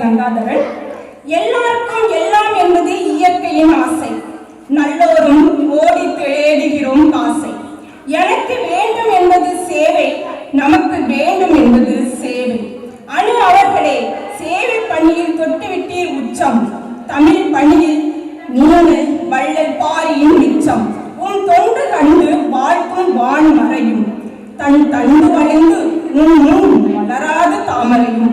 கங்காதரன். எல்லாருக்கும் எல்லாம் என்பது இயற்கையின் ஆசை. நல்லோரும் ஓடி தேடுகிறோம் ஆசை. எனக்கு வேண்டும் என்பது சேவை நமக்கு வேண்டும் என்பது சேவை. அணு அவர்களே சேவை பணியில் தொட்டுவிட்டீர் உச்சம். தமிழ் பணியில் நீனு வள்ளல் பாரியின் மிச்சம். உன் தொண்டு கண்டு வாழ்க்கும் வான் மறையும். தன் தண்டு வளைந்து உன் முன் வளராது தாமரையும்.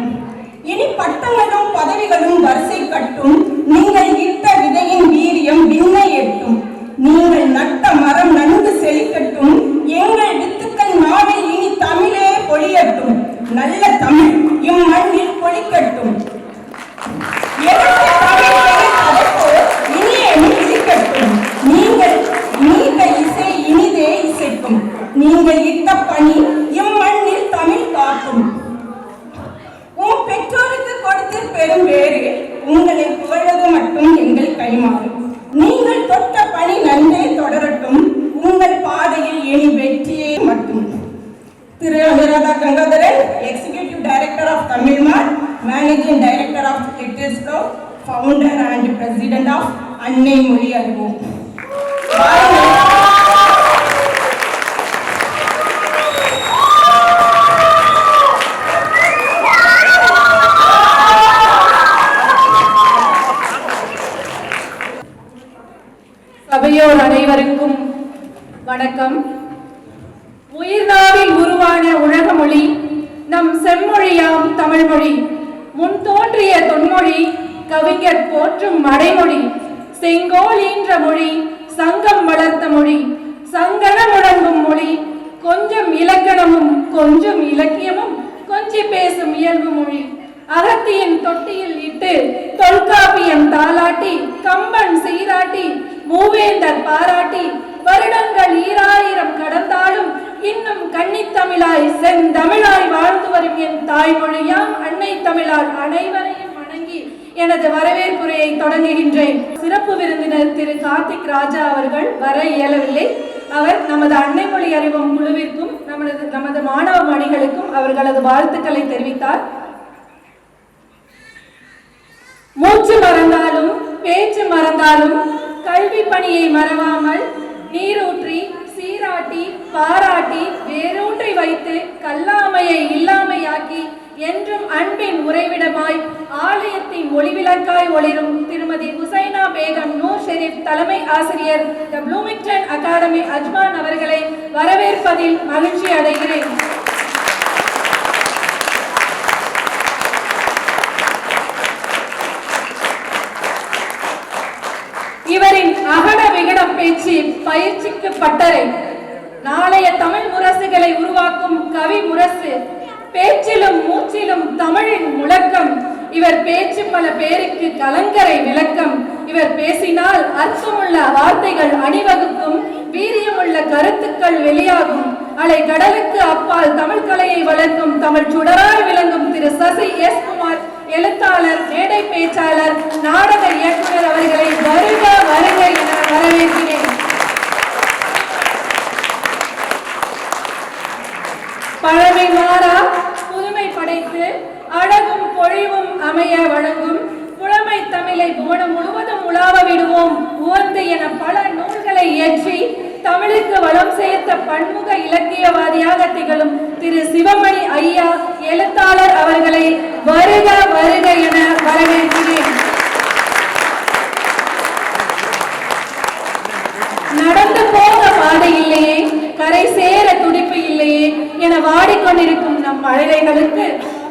இனி பட்டங்கள் பதவிகளும் வரிசை கட்டும் நீங்கள் இட்ட விதையின் வீரியம் விண்ணை எட்டும். நீங்கள் நட்ட மரம் நன்கு செழிக்கட்டும். எங்கள் வித்துக்கள் நாவில் இனி தமிழே பொழியட்டும். நல்ல தமிழ் இம்மண்ணில் பொழிக்கட்டும். நீங்கள் இட்ட பணி இம்மண்ணில் தமிழ் காக்கும் உன் பெற்றோருக்கு கொடுத்து பெரும் வேறு உங்களை புகழ்வது மட்டும் கைமாறு நீங்கள் தொட்ட பணி நன்றே தொடரட்டும். உங்கள் பாதையில் இனி வெற்றியே மட்டும். Thiru Anuradha Gangadharan executive director of Tamil Nadu managing director of liters founder and president of Annai Mozhi Arivom வணக்கம். உயிர்நாவில் உருவான உலக மொழி நம் செம்மொழியாம் தமிழ்மொழி. முன் தோன்றிய தொன்மொழி கவிஞர் போற்றும் மடைமொழி செங்கோல் ஈன்ற மொழி சங்கம் வளர்த்த மொழி. சங்கன முழங்கும் மொழி கொஞ்சம் இலக்கணமும் கொஞ்சம் இலக்கியமும் கொஞ்சி பேசும் இயல்பு மொழி. அகத்தியின் தொட்டியில் இட்டு தொல்காப்பியம் தாலாட்டி கம்பன் சீராட்டி மூவேந்தர் பாராட்டி வருடங்கள் ஈராயிரம் கடந்தாலும் இன்னும் கன்னித்தமிழாய் செந்தமிழாய் வாழ்ந்து வரும் என் தாய்மொழியாம் அன்னை தமிழால் அனைவரையும் வணங்கி எனது வரவேற்புரையை தொடங்குகின்றேன். சிறப்பு விருந்தினர் திரு கார்த்திக் ராஜா அவர்கள் வர இயலவில்லை. அவர் நமது அன்னை மொழி அறிவம் குழுவிற்கும் நமது நமது மாணவ மணிகளுக்கும் அவர்களது வாழ்த்துக்களை தெரிவித்தார். மூச்சு மறந்தாலும் பேச்சு மறந்தாலும் கல்வி பணியை மறவாமல் நீரூற்றி சீராட்டி பாராட்டி வேரூன்றி வைத்து கல்லாமையை இல்லாமையாக்கி என்றும் அன்பின் உறைவிடமாய் ஆலயத்தின் ஒளிவிளக்காய் ஒளிரும் திருமதி ஹுசைனா பேகம் நூர் ஷெரீப் தலைமை ஆசிரியர் த ப்ளூமிங்டன் அகாடமி அஜ்மான் அவர்களை வரவேற்பதில் மகிழ்ச்சி அடைகிறேன். தமிழ் முரசுகளை உருவாக்கும் கவி முரசு. பேச்சிலும் மூச்சிலும் தமிழின் முழக்கம். இவர் பேச்சு பல பேருக்கு கலங்கரை விளக்கம். இவர் பேசினால் அர்த்தமுள்ள வார்த்தைகள் அணிவகுக்கும் வீரியமுள்ள கருத்துக்கள் வெளியாகும். அலை கடலுக்கு அப்பால் தமிழ் கலையை வளர்க்கும் தமிழ் சுடராய் விளங்கும் திரு சசி எஸ் குமார் எழுத்தாளர் மேடை பேச்சாளர் நாடக இயக்குனர் அவர்களை வருக வருக என வரவேற்கிறேன் பழமை மாறா புதுமை படைத்து அழகும் பொழிவும் அமைய வழங்கும் புலமை தமிழை புவனம் முழுவதும் உலாவ விடுவோம். உவந்து என பல நூல்களை இயற்றி தமிழுக்கு வளம் சேர்த்த பன்முக இலக்கியவாதியாக திகழும் திரு சிவமணி ஐயா எழுத்தாளர் அவர்களை வருக வருக என வரவேற்கிறேன். நடந்து போக பாதை இல்லையே கரை சேர துடிப்பு இல்லையே என வாடிக்கொண்டிருக்கும் நம் அழகைகளுக்கு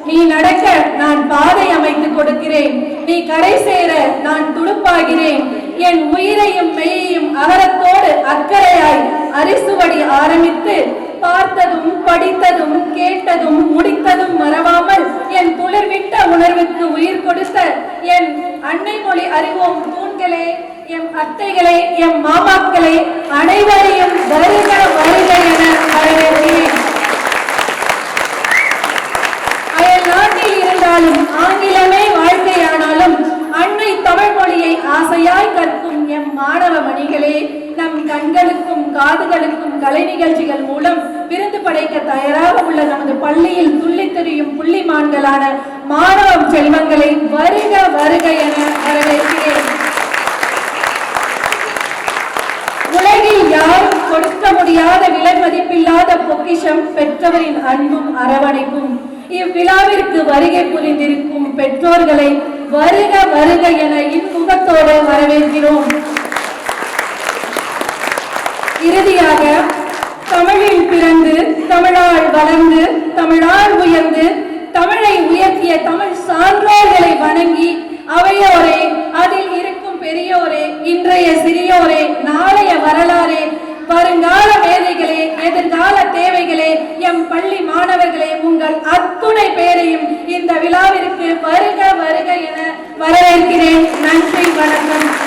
நீ நடக்க நான் பாதை அமைத்து கொடுக்கிறேன். நீ கரை சேர நான் துடுப்பாகிறேன். என் உயிரையும் மெய்யையும் அகரத்தோடு அக்கறையாய் அரிசுவடி ஆரம்பித்து பார்த்ததும் படித்ததும் கேட்டதும் முடித்ததும் மறவாமல் என் துளிர்விட்ட உணர்வுக்கு உயிர் கொடுத்த என் அன்னை மொழி அறிவோம் தூண்களே எம் அத்தைகளே எம் மாமாக்களே அனைவரையும் வருக வருக என வரவேற்கிறேன். நாட்டில் ஆங்கிலமே வாழ்க்கையானாலும் அன்னை தமிழ் மொழியை ஆசையாய் கற்கும் எம் மாணவ மணிகளே நம் கண்களுக்கும் காதுகளுக்கும் கலை நிகழ்ச்சிகள் மூலம் விருந்து படைக்க தயாராக உள்ள நமது பள்ளியில் துள்ளித் தெரியும் புள்ளி மான்களான மாணவ செல்வங்களை வருக வருக என வரவேற்கிறேன். உலகில் யாரும் கொடுக்க முடியாத விலை மதிப்பில்லாத பொக்கிஷம் பெற்றவரின் அன்பும் அரவணைப்பும். இவ்விழாவிற்கு வருகை புரிந்திருக்கும் பெற்றோர்களை வருக வருக என இன்முகத்தோடு வரவேற்கிறோம். இறுதியாக தமிழில் பிறந்து தமிழால் வளர்ந்து தமிழால் உயர்ந்து தமிழை உயர்த்திய தமிழ் சான்றோர்களை வணங்கி அவையோரே அதில் இருக்கும் பெரியோரே இன்றைய சிறியோரே நாளைய வரலாறே வருங்கால வருக வருக என வரவேற்கிறேன். நன்றி வணக்கம்.